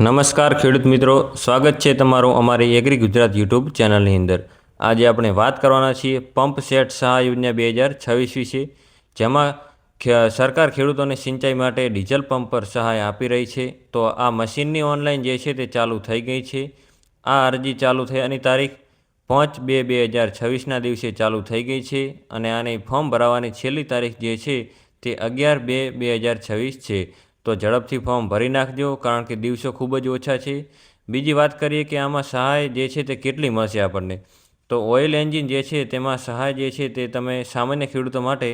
નમસ્કાર ખેડૂત મિત્રો, સ્વાગત છે તમારું અમારી એગ્રી ગુજરાત યુટ્યુબ ચેનલની અંદર. આજે આપણે વાત કરવાના છીએ પંપ સેટ સહાય યોજના બે હજાર છવ્વીસ વિશે જેમાં સરકાર ખેડૂતોને સિંચાઈ માટે ડીઝલ પંપ પર સહાય આપી રહી છે. તો આ મશીનની ઓનલાઈન જે છે તે ચાલુ થઈ ગઈ છે. આ અરજી ચાલુ થયાની તારીખ પાંચ બે બે હજાર છવ્વીસના દિવસે ચાલુ થઈ ગઈ છે અને આની ફોર્મ ભરાવાની છેલ્લી તારીખ જે છે તે અગિયાર બે બે હજાર છવ્વીસ છે. તો ઝડપથી ફોર્મ ભરી નાખજો, કારણ કે દિવસો ખૂબ જ ઓછા છે. બીજી વાત કરીએ કે આમાં સહાય જે છે તે કેટલી મળશે આપણને? તો ઓઇલ એન્જિન જે છે તેમાં સહાય જે છે તે તમે સામાન્ય ખેડૂતો માટે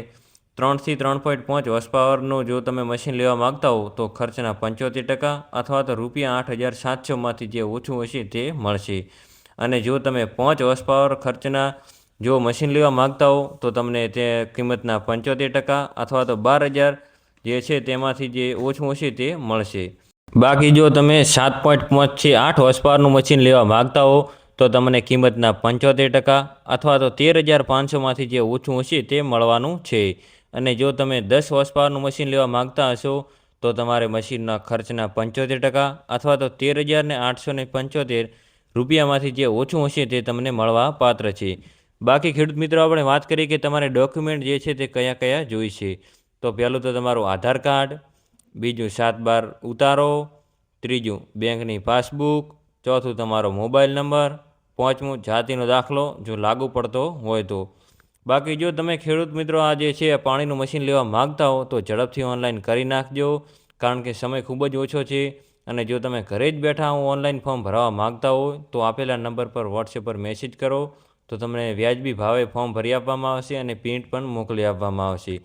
ત્રણથી ત્રણ પોઈન્ટ પાંચ વસપાવરનું પાવરનું જો તમે મશીન લેવા માગતા હો, તો ખર્ચના પંચોતેર ટકા અથવા તો રૂપિયા આઠ હજાર સાતસોમાંથી જે ઓછું હશે તે મળશે. અને જો તમે પાંચ વસપાવર પાવર ખર્ચના જો મશીન લેવા માગતા હો, તો તમને તે કિંમતના પંચોતેર ટકા અથવા તો બાર હજાર જે છે તેમાંથી જે ઓછું હશે તે મળશે. બાકી જો તમે સાત પોઈન્ટ પાંચથી આઠ હોર્સ પાવરનું મશીન લેવા માગતા હો, તો તમને કિંમતના પંચોતેર ટકા અથવા તો તેર હજાર પાંચસોમાંથી જે ઓછું હશે તે મળવાનું છે. અને જો તમે દસ હોર્સ મશીન લેવા માગતા હશો, તો તમારે મશીનના ખર્ચના પંચોતેર ટકા અથવા તો તેર હજાર ને આઠસો ને પંચોતેર રૂપિયામાંથી જે ઓછું હશે તે તમને મળવા પાત્ર છે. બાકી ખેડૂત મિત્રો, આપણે વાત કરીએ કે તમારે ડોક્યુમેન્ટ જે છે તે કયા કયા જોઈશે? તો પહેલું તો તમારું આધાર કાર્ડ, બીજું સાત બાર ઉતારો, ત્રીજું બેંકની પાસબુક, ચોથું તમારો મોબાઈલ નંબર, પાંચમું જાતિનો દાખલો જો લાગુ પડતો હોય તો. બાકી જો તમે ખેડૂત મિત્રો આ જે છે, પાણીનું મશીન લેવા માગતા હો, તો ઝડપથી ઓનલાઈન કરી નાખજો, કારણ કે સમય ખૂબ જ ઓછો છે અને જો તમે ઘરે જ બેઠા હું, ઓનલાઈન ફોર્મ ભરવા માગતા હો, તો આપેલા નંબર પર વોટ્સએપ પર મેસેજ કરો, તો તમને વ્યાજબી ભાવે ફોર્મ ભરી આપવામાં આવશે અને પ્રિન્ટ પણ મોકલી આપવામાં આવશે.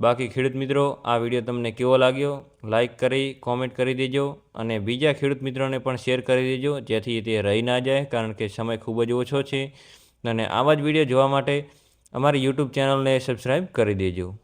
બાકી ખેડૂત મિત્રો, આ વીડિયો તમને કેવો લાગ્યો? લાઇક કરી કોમેન્ટ કરી દેજો અને બીજા ખેડૂત મિત્રોને પણ શેર કરી દેજો, જેથી તે રહી ના જાય, કારણ કે સમય ખૂબ જ ઓછો છે. અને આવા જ વીડિયો જોવા માટે અમારી યુટ્યુબ ચેનલને સબસ્ક્રાઈબ કરી દેજો.